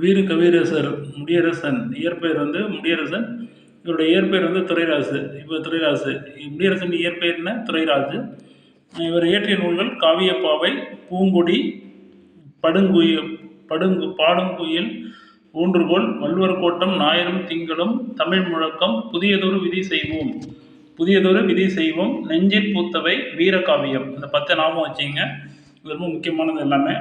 வீர கவிரசர் முடியரசன் இயற்பெயர் வந்து முடியரசன். இவருடைய இயற்பெயர் வந்து துறைராசு. இப்போ துறைராசு. முடியரசன் இயற்பெயர் என்ன? துறைராஜு. இவர் இயற்றிய நூல்கள் காவியப்பாவை பூங்குடி படுங்குயில் படுங்கு பாடுங்குயில் ஊன்றுகோல் வள்ளுவர் கோட்டம் ஞாயிறும் திங்களும் தமிழ் முழக்கம் புதியதொரு விதி செய்வோம். புதியதொரு விதி செய்வோம். நெஞ்சில் பூத்தவை வீரகாவியம். இந்த பத்து ஞாபகம் வச்சுங்க இது ரொம்ப முக்கியமானது எல்லாமே.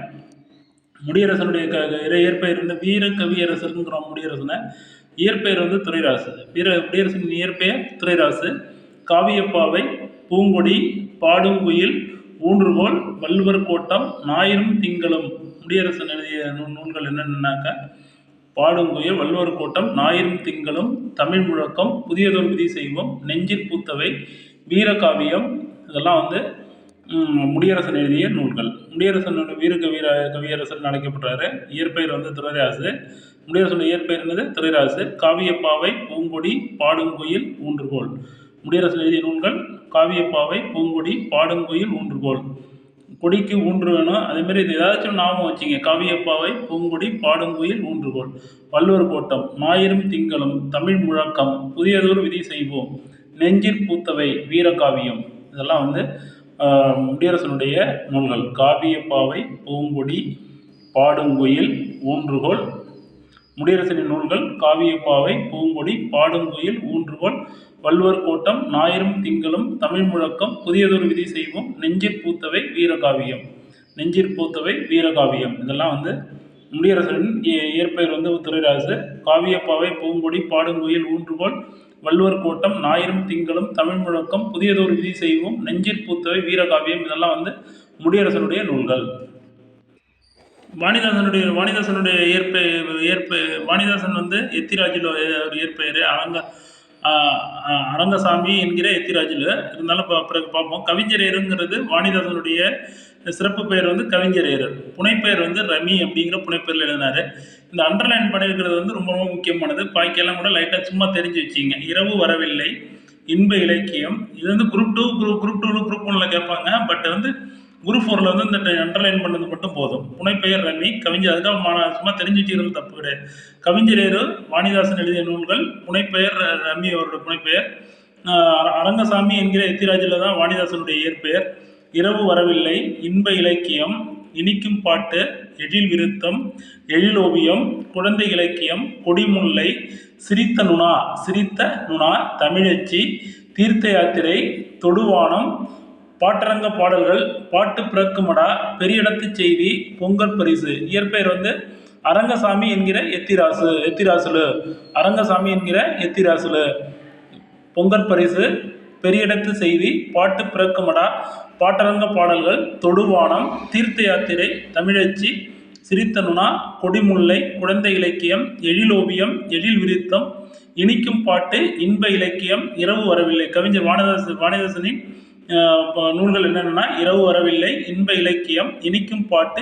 முடியரசனுடைய க க- இயற்பெயர் வந்து வீர கவியரசருங்கிறோம் முடியரசனை. இயற்பெயர் வந்து துறைராசு. வீர முடியரசனின் இயற்பெயர் துறைராசு. காவியப்பாவை பூங்கொடி பாடும் குயில் ஊன்றுகோல் வள்ளுவர் கோட்டம் ஞாயிறும் திங்களும். முடியரசன் எழுதிய நூ நூல்கள் என்னென்னாக்கா பாடுங்குயில் வள்ளுவர் கோட்டம் ஞாயிறும் திங்களும். தமிழ் முழக்கம் புதியதொரு விதி செய்வோம். நெஞ்சில் பூத்தவை வீரகாவியம். இதெல்லாம் வந்து முடியரசன் எழுதிய நூல்கள். முடியரசனோட வீர கவிர கவியரசன் அழைக்கப்படுறாரு இயற்பெயர் வந்து துரைராசு. முடியரசனோட இயற்பெயர் என்னது? துரைராசு. காவியப்பாவை பூங்கொடி பாடுங்குயில் ஊன்றுகோல். முடியரசன் எழுதிய நூல்கள் காவியப்பாவை பூங்கொடி பாடுங்குயில் ஊன்றுகோல். கொடிக்கு ஊன்று வேணும். அதேமாரி இது ஏதாச்சும் ஞாபகம் வச்சுங்க. காவியப்பாவை பூங்குடி பாடுங்குயில் ஊன்றுகோல். வள்ளுவர் கோட்டம் ஞாயிறும் திங்களும் தமிழ் முழக்கம் புதியதொரு விதி செய்வோம். நெஞ்சில் பூத்தவை வீரகாவியம். இதெல்லாம் வந்து முடியரசனுடைய நூல்கள். காவியப்பாவை பூங்கொடி பாடுங்குயில் ஊன்றுகோல். முடியரசனின் நூல்கள் காவியப்பாவை பூங்கொடி பாடுங்குயில் ஊன்றுகோல். வள்ளுவர் கோட்டம் ஞாயிறும் திங்களும் தமிழ் முழக்கம் புதியதொரு விதி செய்வோம் நெஞ்சிற் பூத்தவை வீரகாவியம். நெஞ்சிற் பூத்தவை வீரகாவியம். இதெல்லாம் வந்து முடியரசனின் இயற்பெயர் வந்து துறைராசு காவியப்பாவை பூங்கொடி பாடுங்குயில் ஊன்றுகோல். வள்ளுவர் கோட்டம் ஞாயிறும் திங்களும் தமிழ் முழக்கம் புதியதொரு விதி செய்வோம் நெஞ்சிற் பூத்தவை வீரகாவியம் இதெல்லாம் வந்து முடியரசனுடைய நூல்கள். வாணிதாசனுடைய வாணிதாசனுடைய இயற்பெயர் இயற்பெயர் வாணிதாசன் வந்து எத்திராஜில் ஒரு இயற்பெயர் அரங்க அரங்கசாமி என்கிற எத்திராஜில். இருந்தாலும் பா- பிறகு பார்ப்போம். கவிஞரேருங்கிறது வாணிதாசனுடைய சிறப்பு பெயர் வந்து கவிஞரேறு. புனைப்பெயர் வந்து ரமி அப்படிங்கிற புனைப்பெயரில் எழுதினார். இந்த அண்டர்லைன் பண்ணியிருக்கிறது வந்து ரொம்ப ரொம்ப முக்கியமானது. பாய்க்கெல்லாம் கூட லைட்டாக சும்மா தெரிஞ்சு வச்சிங்க இரவு வரவில்லை இன்ப இலக்கியம். இது வந்து group two group group two group ஒன்றில் கேட்பாங்க. பட் வந்து குரூப் ஃபோரில் வந்து இந்த அண்டர்லைன் பண்ணது மட்டும் போதும். புனைப்பெயர் ரமி கவிஞர். அதுக்காக மா- சும்மா தெரிஞ்சு தப்பு கிடையாது. கவிஞரேறு வாணிதாசன் எழுதிய நூல்கள் புனைப்பெயர் ர- ரமி அவரோட புனைப்பெயர் அரங்கசாமி என்கிற எத்திராஜில் தான் வாணிதாசனுடைய இயற்பெயர். இரவு வரவில்லை இன்ப இலக்கியம் இனிக்கும் பாட்டு எழில் விருத்தம் எழிலோவியம் குழந்தை இலக்கியம் கொடிமுல்லை சிரித்த நுணா சிரித்த நுணா தமிழச்சி தீர்த்த யாத்திரை தொடுவானம் பாட்டரங்க பாடல்கள் பாட்டு பிறக்குமடா பெரியடத்து செய்தி பொங்கல் பரிசு. இயற்பெயர் வந்து அரங்கசாமி என்கிற எத்திராசு எத்திராசுலு. அரங்கசாமி என்கிற எத்திராசுலு. பொங்கல் பரிசு பெரியடத்து செய்தி பாட்டு பிறக்குமடா பாட்டரங்க பாடல்கள் தொடுவானம் தீர்த்த யாத்திரை தமிழச்சி சிரித்தனுனா கொடிமுல்லை குழந்தை இலக்கியம் எழிலோவியம் எழில் விருத்தம் இனிக்கும் பாட்டு இன்ப இலக்கியம் இரவு வரவில்லை. கவிஞர் வாணிதாசன் வானதாசனின் நூல்கள் என்னென்னா இரவு வரவில்லை இன்ப இலக்கியம் இனிக்கும் பாட்டு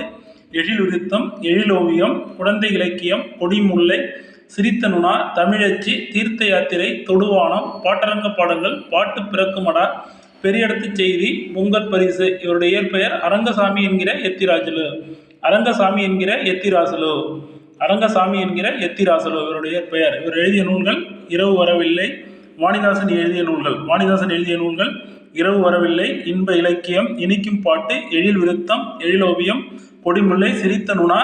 எழில் எழிலோவியம் குழந்தை இலக்கியம் கொடிமுல்லை சிரித்த நுணா தமிழச்சி தீர்த்த யாத்திரை தொடுவானம் பாட்டரங்க பாடல்கள் பாட்டு பிறக்குமடா பெரியடத்து செய்தி பொங்கல் பரிசு. இவருடைய இயற்பெயர் அரங்கசாமி என்கிற எத்திராஜலு அரங்கசாமி என்கிற எத்திராசலு. அரங்கசாமி என்கிற எத்திராசலு இவருடைய பெயர் இவர் எழுதிய நூல்கள் இரவு வரவில்லை வாணிதாசன் எழுதிய நூல்கள். வாணிதாசன் எழுதிய நூல்கள் இரவு வரவில்லை. இன்ப இலக்கியம் இனிக்கும் பாட்டு எழில் விருத்தம் எழிலோவியம் கொடிமுல்லை சிரித்த நுணா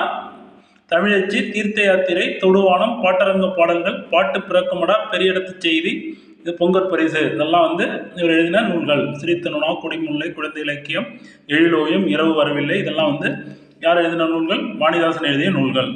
தமிழச்சி தீர்த்த யாத்திரை தொடுவானம் பாட்டரங்க பாடல்கள் பாட்டு பிறக்கமடா பெரியடத்து செய்தி இது பொங்கற் பரிசு. இதெல்லாம் வந்து இவர் எழுதின நூல்கள். சிரித்த நுணா கொடிமுல்லை குழந்தை இலக்கியம் எழிலோவியம் இரவு வரவில்லை. இதெல்லாம் வந்து யார் எழுதின நூல்கள்? வாணிதாசன் எழுதிய நூல்கள்.